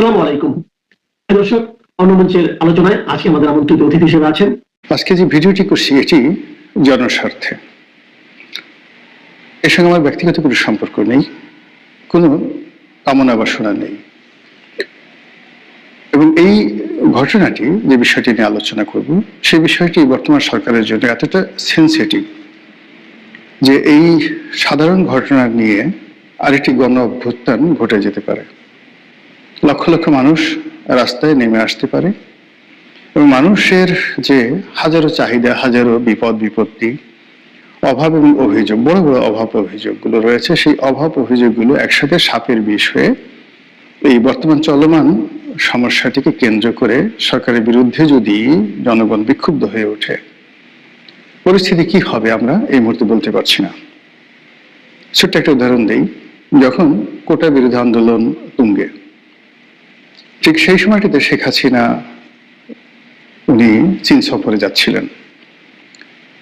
আসসালামু আলাইকুম। দর্শক আলোচনায় আজকে আমাদের আমন্ত্রিত অতিথি হিসেবে আছেন আজকে যে ভিডিওটি করছি, এটি জনস্বার্থে। এর সঙ্গে আমার ব্যক্তিগত কোনো সম্পর্ক নেই, কোনো কামনা বাসনা নেই। এবং এই ঘটনাটি, যে বিষয়টি নিয়ে আলোচনা করব সেই বিষয়টি বর্তমান সরকারের জন্য এতটা সেন্সিটিভ যে এই সাধারণ ঘটনা নিয়ে আরেকটি গণ অভ্যুত্থান ঘটে যেতে পারে। লক্ষ লক্ষ মানুষ রাস্তায় নেমে আসতে পারে। এবং মানুষের যে হাজারো চাহিদা, হাজারো বিপদ, বিপত্তি, অভাব এবং অভিযোগ, বড় বড় অভাব অভিযোগগুলো রয়েছে, সেই অভাব অভিযোগগুলো একসাথে সাপের বিষ হয়ে এই বর্তমান চলমান সমস্যাটিকে কেন্দ্র করে সরকারের বিরুদ্ধে যদি জনগণ বিক্ষুব্ধ হয়ে ওঠে, পরিস্থিতি কি হবে আমরা এই মুহূর্তে বলতে পারছি না। ছোট্ট একটা উদাহরণ দিই, যখন কোটা বিরোধী আন্দোলন তুঙ্গে ঠিক সেই সময়টিতে শেখ হাসিনা উনি চীন সফরে যাচ্ছিলেন।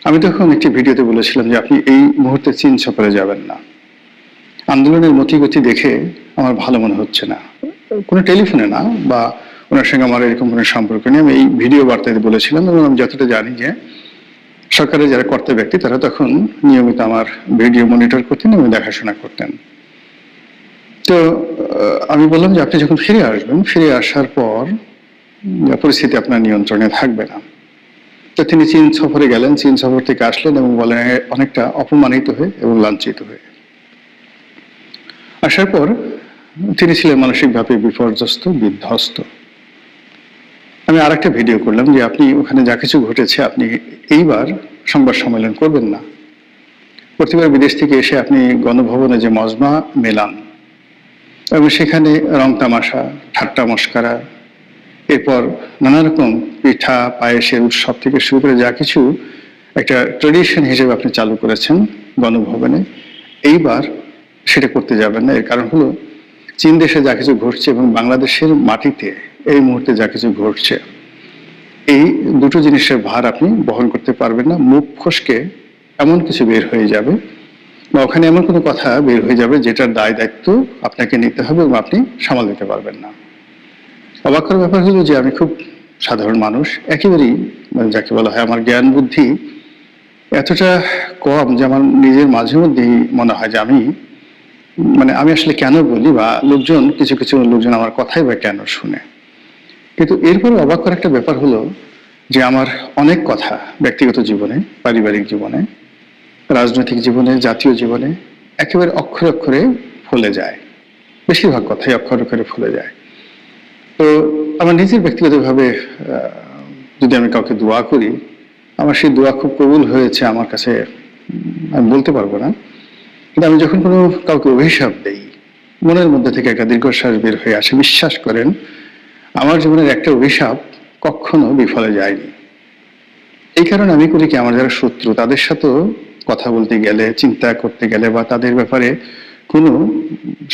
আমি তখন একটি ভিডিওতে বলেছিলাম যে আপনি এই মুহূর্তে চীন সফরে যাবেন না। আন্দোলনের মতিগতি দেখে আমার ভালো মনে হচ্ছে না। কোনো টেলিফোনে না, বা ওনার সঙ্গে আমার এরকম কোনো সম্পর্ক নেই। আমি এই ভিডিও বার্তাতে বলেছিলাম এবং আমি যতটা জানি যে সরকারের যারা কর্তা ব্যক্তি, তারা তখন নিয়মিত আমার ভিডিও মনিটর করতেন এবং দেখাশোনা করতেন। তো আমি বললাম যে আপনি যখন ফিরে আসবেন, ফিরে আসার পর পরিস্থিতি আপনার নিয়ন্ত্রণে থাকবে না। তো তিনি চীন সফরে গেলেন, চীন সফর থেকে আসলেন এবং বলেন অনেকটা অপমানিত হয়ে এবং লাঞ্ছিত হয়ে। আসার পর তিনি ছিলেন মানসিকভাবে বিপর্যস্ত, বিধ্বস্ত। আমি আর একটা ভিডিও করলাম যে আপনি ওখানে যা কিছু ঘটেছে, আপনি এইবার সংবাদ সম্মেলন করবেন না। প্রতিবার বিদেশ থেকে এসে আপনি গণভবনে যে মজমা মেলান এবং সেখানে রং তামাশা, ঠাট্টা মস্কারা, এরপর নানা রকম পিঠা, পায়েসের উৎসব থেকে শুরু করে যা কিছু একটা ট্রেডিশন হিসেবে আপনি চালু করেছেন গণভবনে, এইবার সেটা করতে যাবেন না। এর কারণ হলো, চীন দেশে যা কিছু ঘটছে এবং বাংলাদেশের মাটিতে এই মুহূর্তে যা কিছু ঘটছে, এই দুটো জিনিসের ভার আপনি বহন করতে পারবেন না। মুখ ফসকে এমন কিছু বের হয়ে যাবে বা ওখানে এমন কোনো কথা বের হয়ে যাবে যেটার দায় দায়িত্ব আপনাকে নিতে হবে এবং আপনি সামাল দিতে পারবেন না। অবাক করার ব্যাপার হলো যে আমি খুব সাধারণ মানুষ, একেবারেই মানে যাকে বলা হয় আমার জ্ঞান বুদ্ধি এতটা কম যে আমার নিজের মাঝে মধ্যেই মনে হয় যে আমি মানে আমি আসলে কেন বলি বা লোকজন, কিছু কিছু লোকজন আমার কথাই বা কেন শুনে। কিন্তু এরপরে অবাক করার একটা ব্যাপার হলো যে আমার অনেক কথা ব্যক্তিগত জীবনে, পারিবারিক জীবনে রাজনৈতিক জীবনে, জাতীয় জীবনে একেবারে অক্ষরে অক্ষরে ফলে যায়। বেশিরভাগ কথাই অক্ষরে অক্ষরে ফলে যায়। তো আমার নিজের ব্যক্তিগতভাবে যদি আমি কাউকে দোয়া করি, আমার সেই দোয়া খুব কবুল হয়েছে আমার কাছে আমি বলতে পারব না। কিন্তু আমি যখন কোনো কাউকে অভিশাপ দেই, মনের মধ্যে থেকে একটা দীর্ঘশ্বাস বের হয়ে আসে, বিশ্বাস করেন, আমার জীবনের একটা অভিশাপ কখনো বিফলে যায়নি। এই কারণে আমি করি কি, আমার যারা শত্রু, তাদের সাথেও কথা বলতে গেলে, চিন্তা করতে গেলে বা তাদের ব্যাপারে কোনো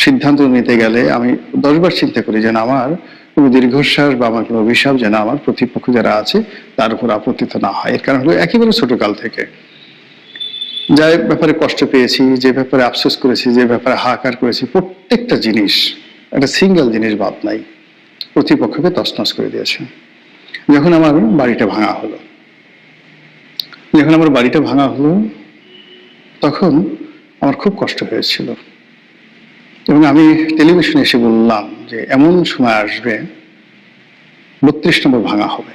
সিদ্ধান্ত নিতে গেলে আমি দশবার চিন্তা করি যেন আমার কোনো দীর্ঘশ্বাস বা আমার কোনো অভিশাপ যেন আমার প্রতিপক্ষ যারা আছে, তার উপর আপত্তিত না হয়। এর কারণ হলো একেবারে ছোটকাল থেকে। যে ব্যাপারে কষ্ট পেয়েছি, যে ব্যাপারে আফসোস করেছি, যে ব্যাপারে হাহাকার করেছি, প্রত্যেকটা জিনিস, একটা সিঙ্গেল জিনিস বাদ নাই, প্রতিপক্ষকে তছনছ করে দিয়েছে। যখন আমার বাড়িটা ভাঙা হলো, যখন আমার বাড়িটা ভাঙা হলো তখন আমার খুব কষ্ট হয়েছিল। এবং আমি টেলিভিশনে এসে বললাম যে, এমন সময় আসবে, বত্রিশ নম্বর ভাঙা হবে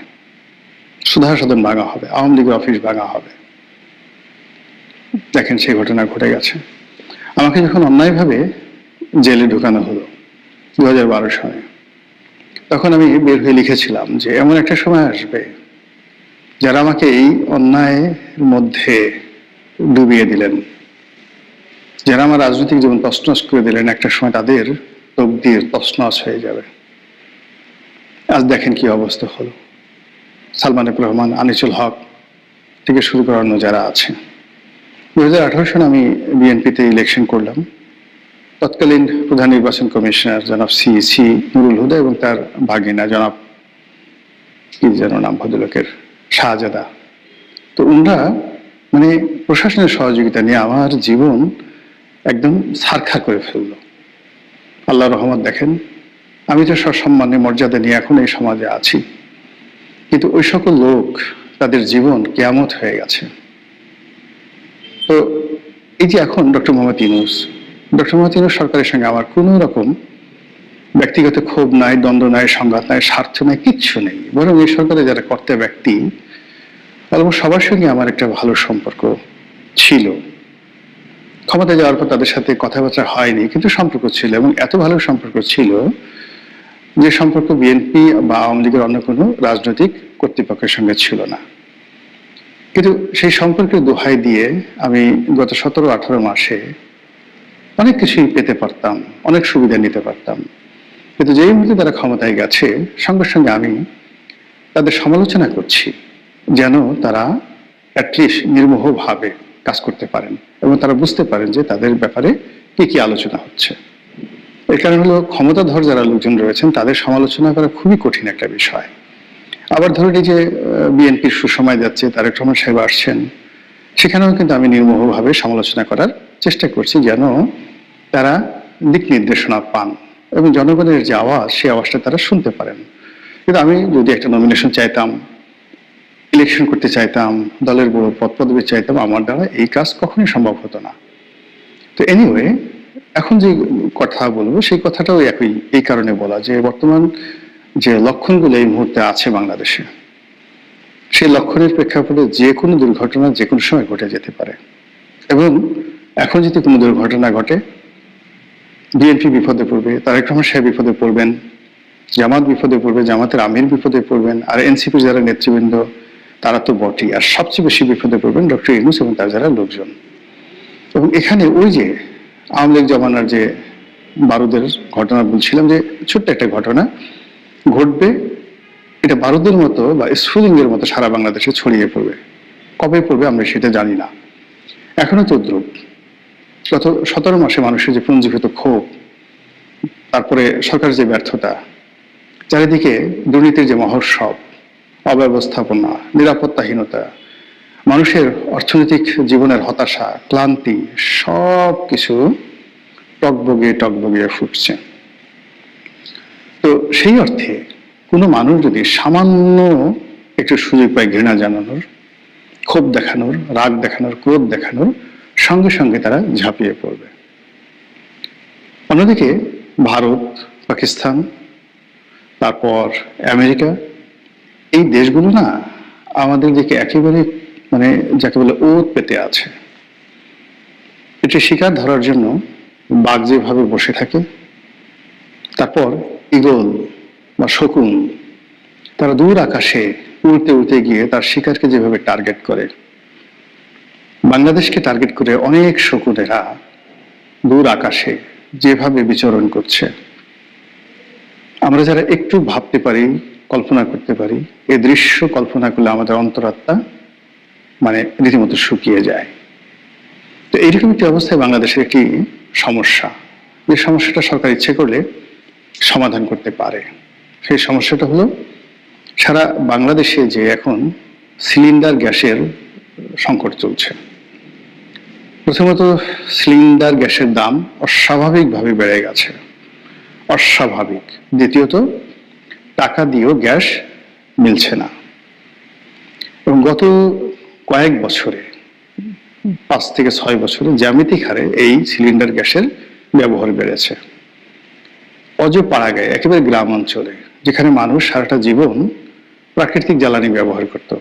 সুধা সদন ভাঙা হবে, আওয়ামী লীগের অফিস ভাঙা হবে। দেখেন, সেই ঘটনা ঘটে গেছে। আমাকে যখন অন্যায়ভাবে জেলে ঢুকানো হলো দু হাজার বারো সালে, তখন আমি বের হয়ে লিখেছিলাম যে, এমন একটা সময় আসবে, যারা আমাকে এই অন্যায়ের মধ্যে ডুবিয়ে দিলেন। যারা আমার রাজনৈতিক জীবন তছনছ করে দিলেন, একটা সময় তাদের তকদির তছনছ হয়ে যাবে। আজ দেখেন কি অবস্থা হলো। সালমান রহমান, আনিসুল হক থেকে শুরু করানো যারা আছে দু হাজার আঠারো সালে আমি বিএনপিতে ইলেকশন করলাম। তৎকালীন প্রধান নির্বাচন কমিশনার জনাব সি সি নুরুল হুদা এবং তার ভাগিনা জনাব কি যেন নাম ভদ্রলোকের শাহজাদা। তো ওনারা মানে প্রশাসনের সহযোগিতা নিয়ে আমার জীবন একদম সারখা করে ফেলল। আল্লাহ রহমত দেখেন, আমি তো সসম্মানে মর্যাদা নিয়ে এখন এই সমাজে আছি। কিন্তু ওই সকল লোক, তাদের জীবন কেয়ামত হয়ে গেছে। তো এই যে এখন ডক্টর মোহাম্মদ ইউনুস, ডক্টর মোহাম্মদ ইউনুস সরকারের সঙ্গে আমার কোনো রকম ব্যক্তিগত ক্ষোভ নাই, দ্বন্দ্ব নাই, সংঘাত নাই, স্বার্থ নাই, কিচ্ছু নেই। বরং এই সরকারে যারা কর্তা ব্যক্তি অলমোস্ট সবার সঙ্গে আমার একটা ভালো সম্পর্ক ছিল। ক্ষমতা যাওয়ার পর তাদের সাথে কথাবার্তা হয়নি, কিন্তু সম্পর্ক ছিল এবং এত ভালো সম্পর্ক ছিল যে সম্পর্ক বিএনপি বা আওয়ামী লীগের অন্য কোনো রাজনৈতিক কর্তৃপক্ষের সঙ্গে ছিল না। কিন্তু সেই সম্পর্কের দোহাই দিয়ে আমি গত সতেরো আঠারো মাসে অনেক কিছুই পেতে পারতাম, অনেক সুবিধা নিতে পারতাম। কিন্তু যেই মুহূর্তে তারা ক্ষমতায় গেছে, সঙ্গে সঙ্গে আমি তাদের সমালোচনা করছি। যেন তারা অ্যাটলিস্ট নির্মোহভাবে কাজ করতে পারেন এবং তারা বুঝতে পারেন যে তাদের ব্যাপারে কি কি আলোচনা হচ্ছে। এর কারণ হলো ক্ষমতাধর যারা লোকজন রয়েছেন, তাদের সমালোচনা করা খুবই কঠিন একটা বিষয়। আবার ধরুন এই যে বিএনপির সুসময় যাচ্ছে, তারেক রহমান সাহেব আসছেন, সেখানেও কিন্তু আমি নির্মোহভাবে সমালোচনা করার চেষ্টা করছি যেন তারা দিক নির্দেশনা পান এবং জনগণের যে আওয়াজ, সেই আওয়াজটা তারা শুনতে পারেন। কিন্তু আমি যদি একটা নমিনেশন চাইতাম ইলেকশন করতে চাইতাম, দলের বড় পদ পদবি চাইতাম, আমার দ্বারা এই কাজ কখনোই সম্ভব হতো না। তো এনিওয়ে এখন যে কথা বলব, সেই কথাটাও একই, এই কারণে বলা যে বর্তমান যে লক্ষণগুলো এই মুহূর্তে আছে বাংলাদেশে, সেই লক্ষণের প্রেক্ষাপটে যে কোনো দুর্ঘটনা যে কোনো সময় ঘটে যেতে পারে। এবং এখন যদি কোনো দুর্ঘটনা ঘটে, বিএনপি বিপদে পড়বে, তারেক রহমান সাহেব বিপদে পড়বেন, জামাত বিপদে পড়বে, জামাতের আমির বিপদে পড়বেন, আর এনসিপির যারা নেতৃবৃন্দ তারা তো বটেই। আর সবচেয়ে বেশি বিপদে পড়বেন ডক্টর ইউনুস এবং তার যারা লোকজন। এবং এখানে ওই যে আওয়ামী লীগ জমানার যে বারুদের ঘটনা বলছিলাম যে ছোট্ট একটা ঘটনা, ঘটবে, এটা বারুদের মতো বা স্ফুলিং এর মতো সারা বাংলাদেশে ছড়িয়ে পড়বে। কবে পড়বে আমরা সেটা জানি না। এখনও তো দ্রুপ গত সতেরো মাসে মানুষের যে পুঞ্জীভূত ক্ষোভ, তারপরে সরকারের যে ব্যর্থতা, চারিদিকে দুর্নীতির যে মহোৎসব অব্যবস্থাপনা, নিরাপত্তাহীনতা, মানুষের অর্থনৈতিক জীবনের হতাশা, ক্লান্তি, সব কিছু টকবগিয়ে টকবগিয়ে ফুটছে। তো সেই অর্থে কোনো মানুষ যদি সামান্য একটু সুযোগ পায় ঘৃণা জানানোর, ক্ষোভ দেখানোর, রাগ দেখানোর, ক্রোধ দেখানোর, সঙ্গে সঙ্গে তারা ঝাঁপিয়ে পড়বে। অন্যদিকে ভারত, পাকিস্তান, তারপর আমেরিকা এই দেশগুলো না আমাদের দিকে একেবারে মানে যাকে বলে ওত পেতে আছে। এটি শিকার ধরার জন্য বাঘ যেভাবে বসে থাকে, তারপর ইগল বা শকুন তারা দূর আকাশে উড়তে উড়তে গিয়ে তার শিকারকে যেভাবে টার্গেট করে। বাংলাদেশকে টার্গেট করে অনেক শকুনেরা দূর আকাশে যেভাবে বিচরণ করছে। আমরা যারা একটু ভাবতে পারি কল্পনা করতে পারি। এ দৃশ্য কল্পনা করলে আমাদের অন্তরাত্মা মানে রীতিমতো শুকিয়ে যায়। তো এইরকম একটি অবস্থায় বাংলাদেশের একটি সমস্যা। যে সমস্যাটা সরকার ইচ্ছে করলে সমাধান করতে পারে। সেই সমস্যাটা হলো, সারা বাংলাদেশে যে এখন সিলিন্ডার গ্যাসের সংকট চলছে। প্রথমত সিলিন্ডার গ্যাসের দাম অস্বাভাবিকভাবে বেড়ে গেছে। অস্বাভাবিক। দ্বিতীয়ত টাকা দিয়েও গ্যাস মিলছে না। এবং গত কয়েক বছরে, পাঁচ থেকে ছয় বছরে জ্যামিতিক হারে এই সিলিন্ডার গ্যাসের ব্যবহার বেড়েছে। অজপাড়া গায়ে একেবারে গ্রাম অঞ্চলে যেখানে মানুষ সারাটা জীবন প্রাকৃতিক জ্বালানি ব্যবহার করত।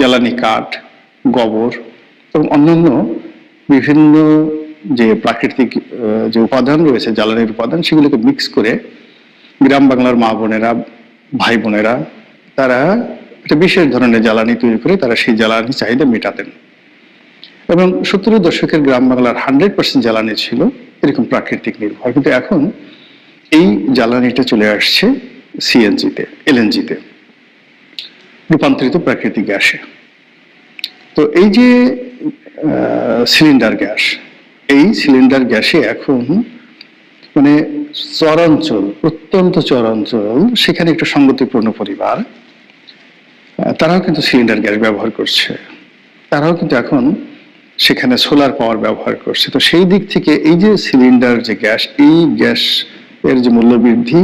জ্বালানি কাঠ, গোবর এবং অন্যান্য বিভিন্ন যে প্রাকৃতিক যে উপাদান রয়েছে, জ্বালানির উপাদান, সেগুলোকে মিক্স করে গ্রাম বাংলার মা বোনেরা, ভাই বোনেরা, তারা একটা বিশেষ ধরনের জ্বালানি তৈরি করে তারা সেই জ্বালানি চাহিদা মেটাতেন। এবং সত্তরের দশকের গ্রাম বাংলার হান্ড্রেড পার্সেন্ট জ্বালানি ছিল এরকম প্রাকৃতিক নির্ভর। কিন্তু এখন এই জ্বালানিটা চলে আসছে সিএনজিতে, এলএনজিতে। রূপান্তরিত প্রাকৃতিক গ্যাসে। তো এই যে সিলিন্ডার গ্যাস, এই সিলিন্ডার গ্যাসে এখন মানে চরাঞ্চল, অত্যন্ত চরাঞ্চল, সেখানে একটু সঙ্গতিপূর্ণ পরিবার। তারাও কিন্তু সিলিন্ডার গ্যাস ব্যবহার করছে। তারাও কিন্তু এখন সেখানে সোলার পাওয়ার ব্যবহার করছে। তো সেই দিক থেকে এই যে সিলিন্ডার যে গ্যাস, এই গ্যাস এর যে মূল্য বৃদ্ধি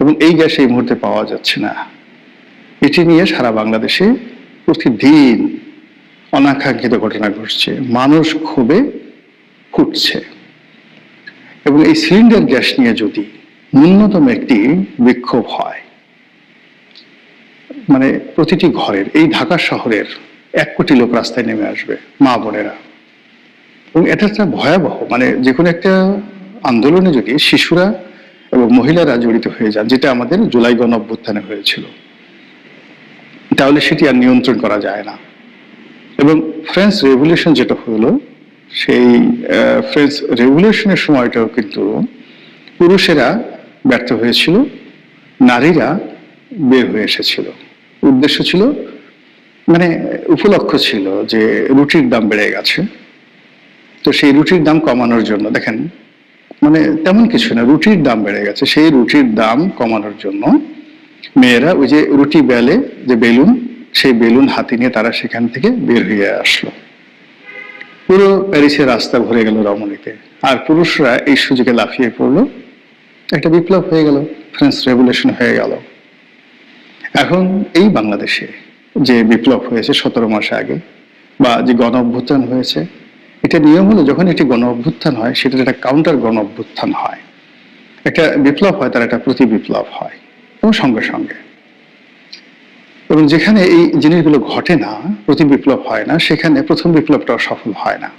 এবং এই গ্যাস এই মুহূর্তে পাওয়া যাচ্ছে না, এটি নিয়ে সারা বাংলাদেশে প্রতিদিন অনাকাঙ্ক্ষিত ঘটনা ঘটছে। মানুষ ক্ষোভে ফুটছে। এবং এই সিলিন্ডার গ্যাস নিয়ে যদি ন্যূনতম একটি বিক্ষোভ হয় মানে প্রতিটি ঘরের, এই ঢাকা শহরের এক কোটি লোক রাস্তায় নেমে আসবে, মা বোনেরা। এবং এটা একটা ভয়াবহ মানে যে কোনো একটা আন্দোলনে যদি শিশুরা এবং মহিলারা জড়িত হয়ে যান, যেটা আমাদের জুলাই গণ অভ্যুত্থানে হয়েছিল, তাহলে সেটি আর নিয়ন্ত্রণ করা যায় না। এবং ফ্রেঞ্চ রেভলিউশন যেটা হলো সেই ফ্রেঞ্চ রেভলিউশনের সময়টাও কিন্তু পুরুষেরা ব্যর্থ হয়েছিল, নারীরা বের হয়ে এসেছিল। উদ্দেশ্য ছিল মানে উপলক্ষ ছিল যে রুটির দাম বেড়ে গেছে। তো সেই রুটির দাম কমানোর জন্য, দেখেন মানে তেমন কিছু না, রুটির দাম বেড়ে গেছে, সেই রুটির দাম কমানোর জন্য মেয়েরা ওই যে রুটি বেলে যে বেলুন, সেই বেলুন হাতে নিয়ে তারা সেখান থেকে বের হয়ে আসলো। পুরো প্যারিসের রাস্তা ভরে গেল রমণীতে। আর পুরুষরা এই সুযোগে লাফিয়ে পড়ল। একটা বিপ্লব হয়ে গেল, ফ্রেঞ্চ রেভলিউশন হয়ে গেল। এখন এই বাংলাদেশে যে বিপ্লব হয়েছে সতেরো মাস আগে, বা যে গণ অভ্যুত্থান হয়েছে, এটা নিয়ম হলো যখন একটি গণ অভ্যুত্থান হয়, সেটার একটা কাউন্টার গণ অভ্যুত্থান হয়। একটা বিপ্লব হয়, তার একটা প্রতি বিপ্লব হয়, এবং সঙ্গে সঙ্গে। এবং যেখানে এই জিনিসগুলো ঘটে না প্রতি বিপ্লব হয় না, সেখানে প্রথম বিপ্লবটাও সফল হয় না।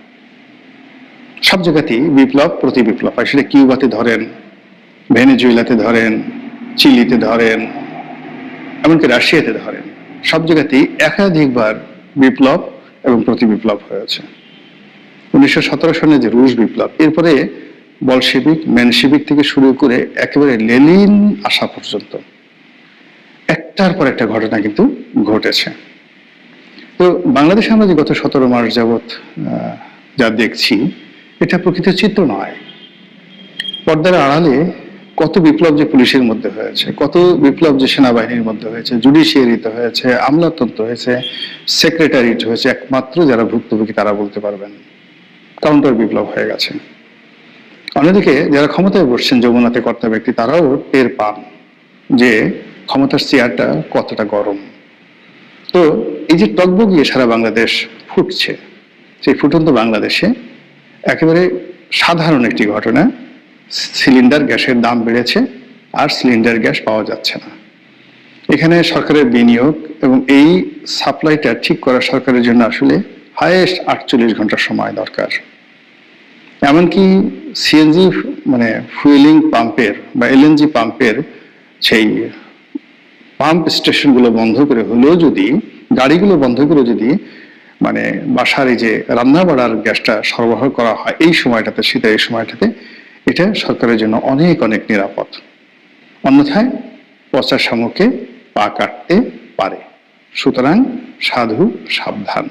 সব জায়গাতেই বিপ্লব প্রতি বিপ্লব হয়। সেটা কিউবাতে ধরেন, ভেনেজুয়েলাতে ধরেন, চিলিতে ধরেন, এমনকি রাশিয়াতে ধরেন। সব জায়গাতেই একাধিকবার বিপ্লব এবং প্রতি বিপ্লব হয়েছে। উনিশশো সতেরো সনে যে রুশ বিপ্লব, এরপরে বলশেবিক মেনশেবিক থেকে শুরু করে একেবারে লেলিন আসা পর্যন্ত একটার পর একটা ঘটনা কিন্তু ঘটেছে। তো বাংলাদেশে আমরা যে গত সতেরো মাস যাবৎ যা দেখছি, এটা প্রকৃত চিত্র নয়। পর্দার আড়ালে কত বিপ্লব যে পুলিশের মধ্যে হয়েছে, কত বিপ্লব যে সেনাবাহিনীর মধ্যে হয়েছে, জুডিশিয়ারিতে হয়েছে, আমলাতন্ত্র হয়েছে সেক্রেটারিট হয়েছে, একমাত্র যারা ভুক্তভোগী তারা বলতে পারবেন। কাউন্টার বিপ্লব হয়ে গেছে। অন্যদিকে যারা ক্ষমতায় বসছেন, যমুনাতে কর্তা ব্যক্তি, তারাও টের পান যে ক্ষমতার চেয়ারটা কতটা গরম? তো এই যে টকবগিয়ে সারা বাংলাদেশ ফুটছে, সেই ফুটন্ত বাংলাদেশে একেবারে সাধারণ একটি ঘটনা, সিলিন্ডার গ্যাসের দাম বেড়েছে আর সিলিন্ডার গ্যাস পাওয়া যাচ্ছে না। এখানে সরকারের বিনিয়োগ এবং এই সাপ্লাইটা ঠিক করা সরকারের জন্য আসলে হায়েস্ট আটচল্লিশ ঘণ্টা সময় দরকার। এমনকি সিএনজি মানে ফুয়েলিং পাম্পের বা এলএনজি পাম্পের সেই পাম্প স্টেশনগুলো বন্ধ করে হলেও যদি, গাড়িগুলো বন্ধ করে যদি মানে বাসার এই যে রান্না বাড়ার গ্যাসটা সরবরাহ করা হয়, এই সময়টাতে, শীতের এই সময়টাতে, এটা সরকারের জন্য অনেক অনেক নিরাপদ। অন্যথায় পচা শামুকে পা কাটতে পারে। সুতরাং সাধু সাবধান।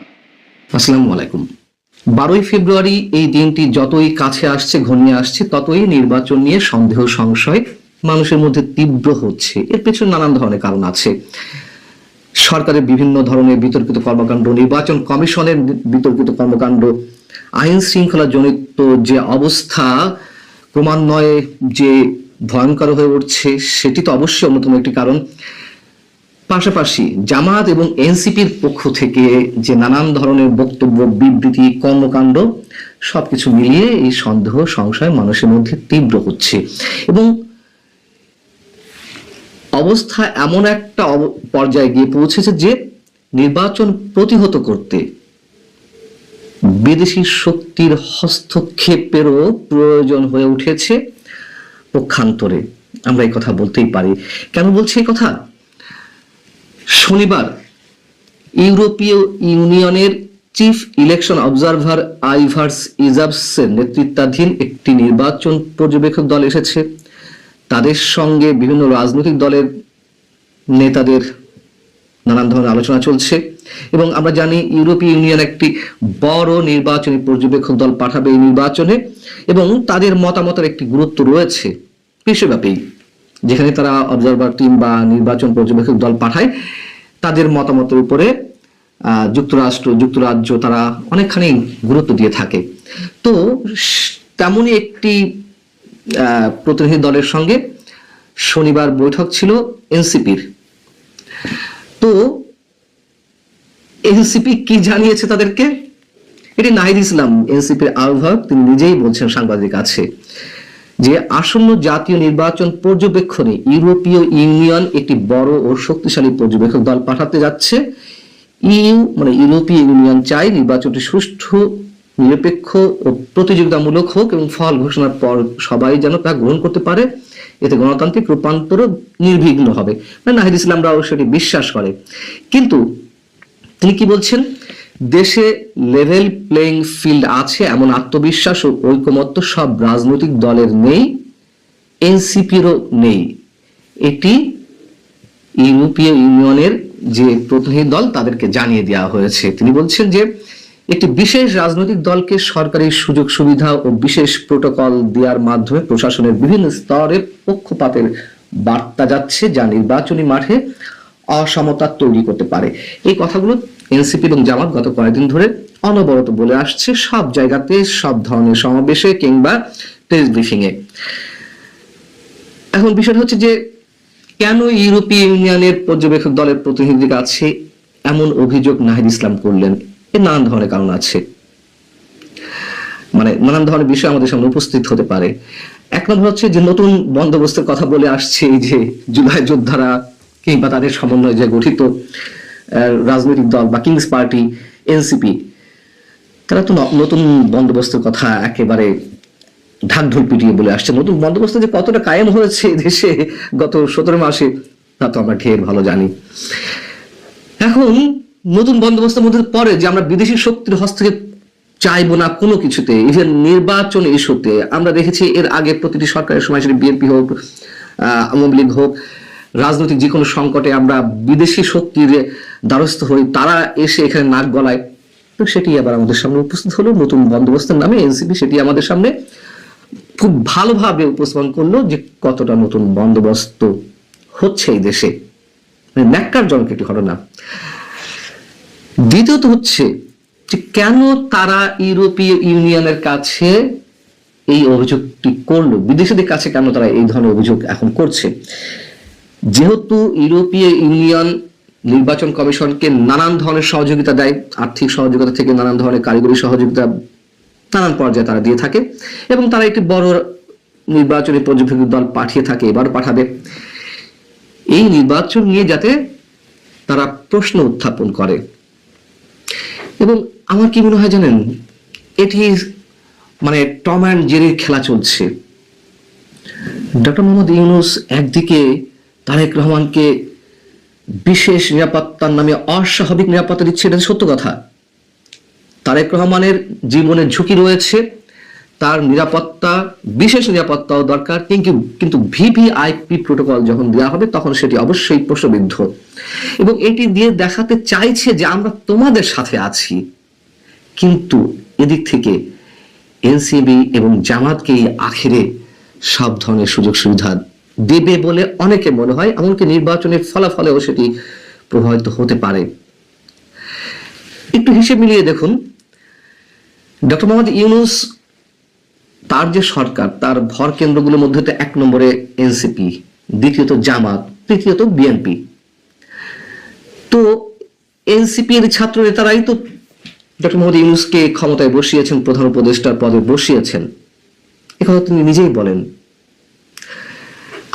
আসসালামু আলাইকুম। বারোই ফেব্রুয়ারি এই দিনটি যতই কাছে আসছে ঘনিয়ে আসছে, ততই নির্বাচন নিয়ে সন্দেহ, সংশয় মানুষের মধ্যে তীব্র হচ্ছে। এর পেছনে নানান ধরনের কারণ আছে। সরকারের বিভিন্ন ধরনের বিতর্কিত কর্মকাণ্ড, নির্বাচন কমিশনের বিতর্কিত কর্মকাণ্ড, আইন শৃঙ্খলা জনিত যে অবস্থা, ক্রমান্বয়ে যে ভয়ঙ্কর হয়ে উঠছে, সেটি তো অবশ্যই অন্যতম একটি কারণ। পাশাপাশি জামাত এবং এনসিপির পক্ষ থেকে যে নানান ধরনের বক্তব্য, বিবৃতি, কর্মকাণ্ড, সবকিছু মিলিয়ে এই সন্দেহ, সংশয় মানুষের মধ্যে তীব্র হচ্ছে। এবং অবস্থা এমন একটা পর্যায়ে গিয়ে পৌঁছেছে যে নির্বাচন প্রতিহত করতে বিদেশি শক্তির হস্তক্ষেপেরও প্রয়োজন হয়ে উঠেছে পক্ষান্তরে। আমরা এই কথা বলতেই পারি। কেন বলছি এই কথা? শনিবার ইউরোপীয় ইউনিয়নের চিফ ইলেকশন অবজারভার আইভার্স ইজাবসের নেতৃত্বাধীন একটি নির্বাচন পর্যবেক্ষক দল এসেছে। তাদের সঙ্গে বিভিন্ন রাজনৈতিক দলের নেতাদের নানান ধরনের আলোচনা চলছে এবং আমরা জানি ইউরোপীয় ইউনিয়ন একটি বড় নির্বাচনী পর্যবেক্ষক দল পাঠাবে এই নির্বাচনে এবং তাদের মতামতের একটি গুরুত্ব রয়েছে বিশ্বব্যাপী। যেখানে তারা অবজারভার টিম বা নির্বাচন পর্যবেক্ষক দল পাঠায়, তাদের মতামতের উপরে যুক্তরাষ্ট্র, যুক্তরাজ্য তারা অনেকখানি গুরুত্ব দিয়ে থাকে। তো তেমনই একটি প্রতিনিধি দলের সঙ্গে শনিবার বৈঠক ছিল এনসিপির। তো এনসিপি কি জানিয়েছে তাদেরকে? এটি নাহিদ ইসলাম, এনসিপির আহ্বায়ক, তিনি নিজেই বলছেন সাংবাদিক আছে যে আসন্ন জাতীয় নির্বাচন পর্যবেক্ষণে ইউরোপীয় ইউনিয়ন একটি বড় ও শক্তিশালী পর্যবেক্ষক দল পাঠাতে যাচ্ছে। ইউ মানে ইউরোপীয় ইউনিয়ন চাই নির্বাচনটি সুষ্ঠু নিরপেক্ষ ও প্রতিযোগিতামূলক হোক এবং ফল ঘোষণার পর সবাই যেন তা গ্রহণ করতে পারে, এতে গণতান্ত্রিক রূপান্তরও নির্বিঘ্ন হবে। মানে নাহিদ ইসলামরাও সেটি বিশ্বাস করে। কিন্তু তিনি কি বলছেন? দেশে লেভেল প্লেইং ফিল্ড আছে, এমন আত্মবিশ্বাস ও ঐকমত্য সব রাজনৈতিক দলের নেই, এনসিপিরও নেই। এটি ইউরোপীয় ইউনিয়নের যে প্রতিনিধি দল, তাদেরকে জানিয়ে দেওয়া হয়েছে। তিনি বলছেন যে একটি বিশেষ রাজনৈতিক দলকে সরকারি সুযোগ সুবিধা ও বিশেষ প্রোটোকল দেওয়ার মাধ্যমে প্রশাসনের বিভিন্ন স্তরে পক্ষপাতের বার্তা যাচ্ছে যা নির্বাচনী মাঠে অসমতা তৈরি করতে পারে। এই কথাগুলো এনসিপি এবং জামাত গত কয়েকদিন ধরে অনবরত বলে আসছে। সব জায়গাতে, সব ধরনের সমাবেশে কিংবা প্রেস এ এখন বিষয়টা হচ্ছে যে, কেন ইউরোপীয় ইউনিয়নের পর্যবেক্ষক দলের প্রতিনিধির কাছে এমন অভিযোগ নাহিদ ইসলাম করলেন? এর নানান ধরনের কারণ আছে। মানে নানান ধরনের বিষয় আমাদের সামনে উপস্থিত হতে পারে। এক নম্বর হচ্ছে যে নতুন বন্দোবস্তের কথা বলে আসছে এই যে জুলাই যোদ্ধারা কিংবা তাদের সমন্বয়ে যে গঠিত রাজনৈতিক দল বা কিংস পার্টি, এনসিপি, তারা তো নতুন বন্দোবস্তের কথা একেবারে ঢাকঢোল পিটিয়ে বলে আসছে। নতুন বন্দোবস্ত যে কতটা কায়েম হয়েছে দেশে গত সতেরো মাসে, তা তো আমরা ঢের ভালো জানি। এখন নতুন বন্দোবস্তের মধ্যে পরে যে আমরা বিদেশি শক্তির হস্তক্ষেপ চাইব না কোনো কিছুতে ইভেন নির্বাচন ইস্যুতে। আমরা দেখেছি এর আগে প্রতিটি সরকারের সময় সেটা বিএনপি হোক আওয়ামী লীগ হোক, রাজনৈতিক যে কোনো সংকটে আমরা বিদেশি শক্তির দ্বারস্থ হই, তারা এসে এখানে নাক গলায়। তো সেটি আবার আমাদের সামনে উপস্থিত হলো, নতুন বন্দোবস্তের নামে এনসিপি সেটি আমাদের সামনে খুব ভালোভাবে উপস্থাপন করল যে কতটা নতুন বন্দোবস্ত হচ্ছে এই দেশে। ন্যাক্কারজনক একটি ঘটনা। দ্বিতীয়ত হচ্ছে যে কেন তারা ইউরোপীয় ইউনিয়নের কাছে এই অভিযোগটি করল? বিদেশিদের কাছে কেন তারা এই ধরনের অভিযোগ এখন করছে? যেহেতু ইউরোপীয় ইউনিয়ন নির্বাচন কমিশনকে নানান ধরনের সহযোগিতা দেয়, আর্থিক সহযোগিতা থেকে নানান ধরনের কারিগরি সহযোগিতা নানান পর্যায়ে তারা দিয়ে থাকে এবং তারা একটি বড় নির্বাচনী পর্যবেক্ষক দল পাঠিয়ে থাকে, এবার পাঠাবে। এই নির্বাচন নিয়ে যাতে তারা প্রশ্ন উত্থাপন করে। এবং আমার কি মনে হয় জানেন, এটি মানে টম অ্যান্ড জেরির খেলা চলছে। ডক্টর মোহাম্মদ ইউনুস একদিকে তারেক রহমানকে বিশেষ নিরাপত্তার নামে অস্বাভাবিক নিরাপত্তা দিচ্ছে, এটা সত্য কথা। তারেক রহমানের জীবনের ঝুঁকি রয়েছে তার নিরাপত্তা, বিশেষ নিরাপত্তাও দরকার। কিন্তু কিন্তু ভিভিআইপি প্রোটোকল যখন দেওয়া হবে, তখন সেটি অবশ্যই প্রশ্নবিদ্ধ। এবং এটি দিয়ে দেখাতে চাইছে যে আমরা তোমাদের সাথে আছি। কিন্তু এদিক থেকে এনসিবি এবং জামাতকে আখেরে সব ধরনের সুযোগ সুবিধা দেবে বলে অনেকে মনে হয়, এমনকি নির্বাচনের ফলাফলেও সেটি প্রভাবিত হতে পারে। একটু হিসেব মিলিয়ে দেখুন। ডক্টর মোহাম্মদ ইউনুস তার যে সরকার, তার ভর কেন্দ্রগুলোর মধ্যে তো এক নম্বরে এনসিপি দ্বিতীয়ত জামাত, তৃতীয়ত বিএনপি তো এনসিপি এর ছাত্র নেতারাই তো ডক্টর মোহাম্মদ ইউনুসকে ক্ষমতায় বসিয়েছেন, প্রধান উপদেষ্টার পদে বসিয়েছেন। একথা তিনি নিজেই বলেন।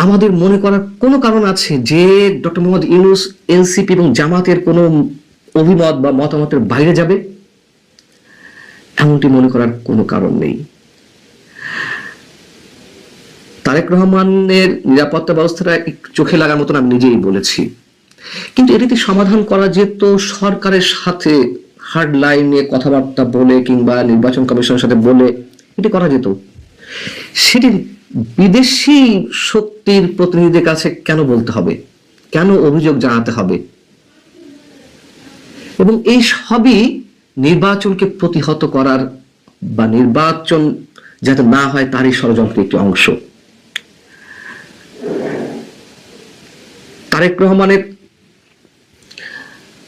আমাদের মনে করার কোনো কারণ আছে যে ডক্টর মোহাম্মদ ইউনুস এনসিপি এবং জামাতের কোনো অভিমত বা মতামতের বাইরে যাবে? এমনটি মনে করার কোনো কারণ নেই। তারেক রহমানের নিরাপত্তা ব্যবস্থাটা একটু চোখে লাগার মতন আমি নিজেই বলেছি। কিন্তু এটিতে সমাধান করা যেত সরকারের সাথে হার্ড লাইনে কথাবার্তা বলে কিংবা নির্বাচন কমিশনের সাথে বলে, এটি করা যেত। সেটি বিদেশি শক্তির প্রতিনিধিদের কাছে কেন বলতে হবে? কেন অভিযোগ জানাতে হবে? এবং এই সবই নির্বাচনকে প্রতিহত করার বা নির্বাচন যাতে না হয় তারই ষড়যন্ত্রের একটি অংশ। তারেক রহমানের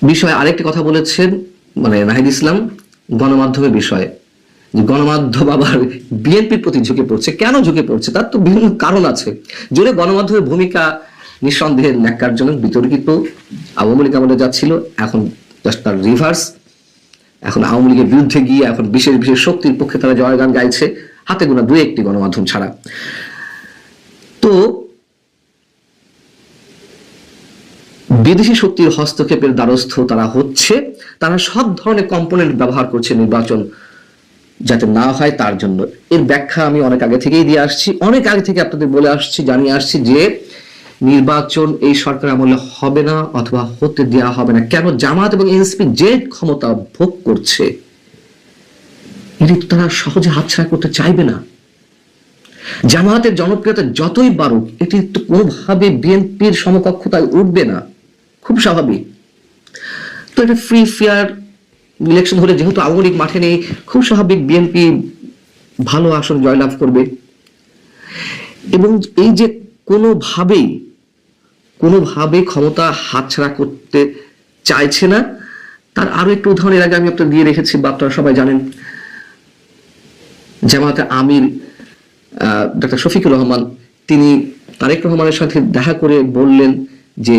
বিষয়ে আরেকটি কথা বলেছেন মানে নাহিদ ইসলাম, গণমাধ্যমের বিষয়ে। গণমাধ্যম আবার বিএনপির প্রতি ঝুঁকে পড়ছে। কেন ঝুঁকে পড়ছে? তার তো বিভিন্ন কারণ আছে। জোরে গণমাধ্যমের ভূমিকা নিঃসন্দেহে ন্যাক্কারজনক, বিতর্কিত। আওয়ামী লীগ আমলে যাচ্ছিল, এখন জাস্ট তার রিভার্স এখন আওয়ামী লীগের বিরুদ্ধে গিয়ে এখন বিশেষ বিশেষ শক্তির পক্ষে তারা জয়গান গাইছে। হাতে গোনা দু একটি গণমাধ্যম ছাড়া। তো বিদেশি শক্তির হস্তক্ষেপের দ্বারস্থ তারা হচ্ছে, তারা সব ধরনের কম্পোনেন্ট ব্যবহার করছে নির্বাচন যাতে না হয় তার জন্য। এর ব্যাখ্যা আমি অনেক আগে থেকেই দিয়ে আসছি। অনেক আগে থেকে আপনাদের বলে আসছি, জানিয়ে আসছি যে নির্বাচন এই সরকার আমলে হবে না অথবা হতে দেওয়া হবে না। কেন জামাত এবং এনসিপি যে ক্ষমতা ভোগ করছে, এটি তারা সহজে হাতছাড়া করতে চাইবে না। জামাতের জনপ্রিয়তা যতই বাড়ুক, এটি কোনোভাবে বিএনপির সমকক্ষতায় উঠবে না। খুব স্বাভাবিক। তো এটা ফ্রি ফেয়ার ইলেকশন হলে যেহেতু আওয়ামী লীগ মাঠে নেই, খুব স্বাভাবিক বিএনপি ভালো আসন জয়লাভ করবে। এবং এই যে কোনোভাবেই কোনোভাবে ক্ষমতা হাতছাড়া করতে চাইছে না, তার আরও একটু উদাহরণ এর আগে আমি আপনাদের দিয়ে রেখেছি, বা আপনারা সবাই জানেন। জামাতে আমির ডক্টর শফিকুর রহমান, তিনি তারেক রহমানের সাথে দেখা করে বললেন যে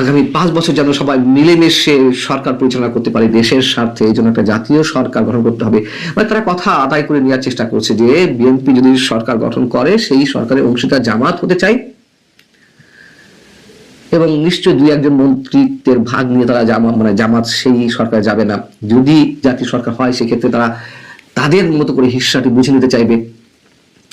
আগামী পাঁচ বছর যেন সবাই মিলেমিশে সরকার পরিচালনা করতে পারে, দেশের স্বার্থে এই জন্য একটা জাতীয় সরকার গঠন করতে হবে। মানে তারা কথা আদায় করে নেওয়ার চেষ্টা করছে যে, বিএনপি যদি সরকার গঠন করে, সেই সরকারের অংশীদার জামাত হতে চাই। এবং নিশ্চয় দুই একজন মন্ত্রিত্বের ভাগ নিয়ে তারা জামাত মানে জামাত সেই সরকার যাবে না। যদি জাতীয় সরকার হয়, সেক্ষেত্রে তারা তাদের মতো করে হিস্সাটি বুঝে নিতে চাইবে।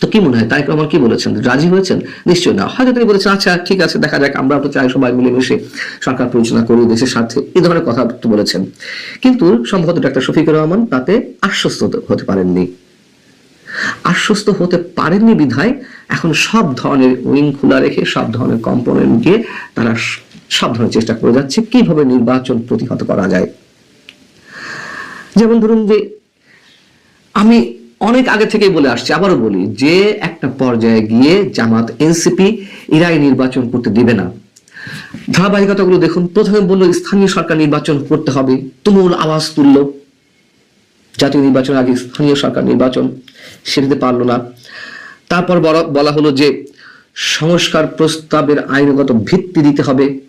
তো কি মনে হয়? তারেক রহমান কি বলেছেন? রাজি হয়েছেন? নিশ্চয়ই না। হয়তো তিনি বলেছেন আচ্ছা ঠিক আছে, দেখা যাক। আমরা তো চাই সবাই মিলেমিশে সরকার পরিচালনা করি দেশের স্বার্থে। এই ধরনের কথা বলেছেন। কিন্তু সম্ভবত ডাক্তার শফিকুর রহমান তাতে আশ্বস্ত হতে- পারেননি। আশ্বস্ত হতে পারেননি বিধায় এখন সব ধরনের উইং খোলা রেখে, সব ধরনের কম্পোনেন্টকে তারা সব ধরনের চেষ্টা করে যাচ্ছে। কীভাবে নির্বাচন প্রতিহত করা যায়? যেমন ধরুন যে আমি অনেক আগে থেকেই বলে আসছে, আবারও বলি, যে একটা পর্যায়ে গিয়ে জামাত এনসিপি এরাই নির্বাচন করতে দিবে না। ধারাবাহিকতাগুলো দেখুন, প্রথমে বলল স্থানীয় সরকার নির্বাচন করতে হবে, তুমুল আওয়াজ তুলল। জাতীয় নির্বাচন আগে স্থানীয় সরকার নির্বাচন সেটাতে পারল না। তারপর বলা- হলো যে সংস্কার প্রস্তাবের আইনগত ভিত্তি দিতে হবে।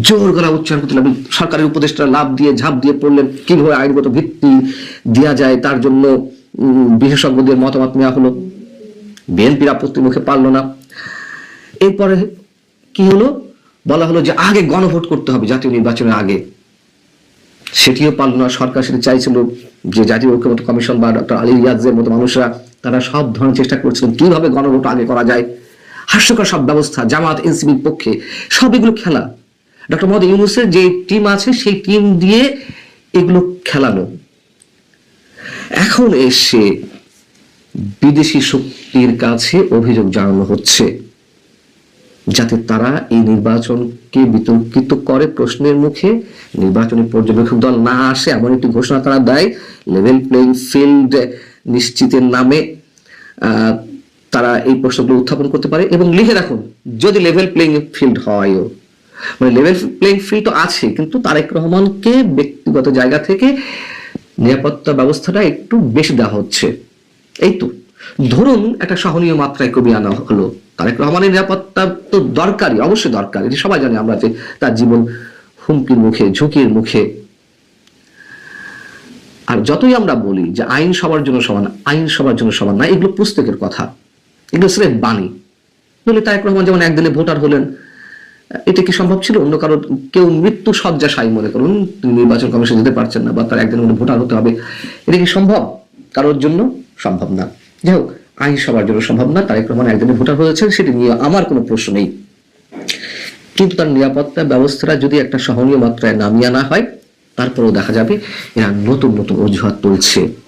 জোর গলা উচ্চারণ করতে লাগলেন, সরকারের উপদেষ্টা লাভ দিয়ে ঝাঁপ দিয়ে পড়লেন, কীভাবে আইনগত ভিত্তি দেওয়া যায় তার জন্য বিশেষজ্ঞদের মতামত নেওয়া হলো। বিএনপির আপত্তি মুখে পারল না। এরপরে কি হলো? বলা হলো যে আগে গণভোট করতে হবে জাতীয় নির্বাচনের আগে। সেটিও পারল না। সরকার সেটা চাইছিল যে জাতীয় ঐক্যমত কমিশন বা ডক্টর আলী রিয়াজের মতো মানুষরা, তারা সব ধরনের চেষ্টা করছিলেন কীভাবে গণভোট আগে করা যায়। হাস্যকর সব ব্যবস্থা, জামাত এনসিবির পক্ষে, সব এগুলো খেলা। ডক্টর মোহাম্মদ ইউনুসের যে টিম আছে, সেই টিম দিয়ে এগুলো খেলানো এখন এসে বিদেশি শক্তির কাছে অভিযোগ জানানো হচ্ছে, যাতে তারা এই নির্বাচনকে বিতর্কিত করে প্রশ্নের মুখে। নির্বাচনী পর্যবেক্ষক দল না আসে এমন একটি ঘোষণা তারা দেয় লেভেল প্লেইং ফিল্ড নিশ্চিতের নামে তারা এই প্রশ্নগুলো উত্থাপন করতে পারে। এবং লিখে রাখুন, যদি লেভেল প্লেইং ফিল্ড হয়ও মানে লেভেল প্লেইং ফিল্ড তো আছে, কিন্তু তারেক রহমানকে ব্যক্তিগত জায়গা থেকে নিরাপত্তা ব্যবস্থাটা একটু বেশি দেওয়া হচ্ছে। এই তো। ধরুন একটা সহনীয় মাত্রায় কবি আনা হলো। তারেক রহমানের নিরাপত্তা তো দরকারই, অবশ্যই দরকার। এটি সবাই জানে আমরা যে তার জীবন হুমকির মুখে, ঝুঁকির মুখে। আর যতই আমরা বলি যে আইন সবার জন্য সমান, আইন সবার জন্য সমান না, এগুলো পুস্তকের কথা। এগুলো স্রেফ বাণী। নইলে তারেক রহমান যেমন একদিনে ভোটার হলেন এটা কি সম্ভব ছিল? অন্য কারোর কেউ মৃত্যু শয্যাশায়ী মনে করুন নির্বাচন কমিশন যেতে পারছেন না বা তার একদিনের মধ্যে ভোটার হতে হবে। এটা কি সম্ভব? কারোর জন্য সম্ভব না। যাই হোক, আইন সবার জন্য সম্ভব না। তারেক রহমান একদিনে ভোটার হয়েছেন, সেটি নিয়ে আমার কোনো প্রশ্ন নেই। কিন্তু তার নিরাপত্তা ব্যবস্থাটা যদি একটা সহনীয় মাত্রায় নামিয়ে আনা হয়, তারপরেও দেখা যাবে এরা নতুন নতুন অজুহাত তুলছে।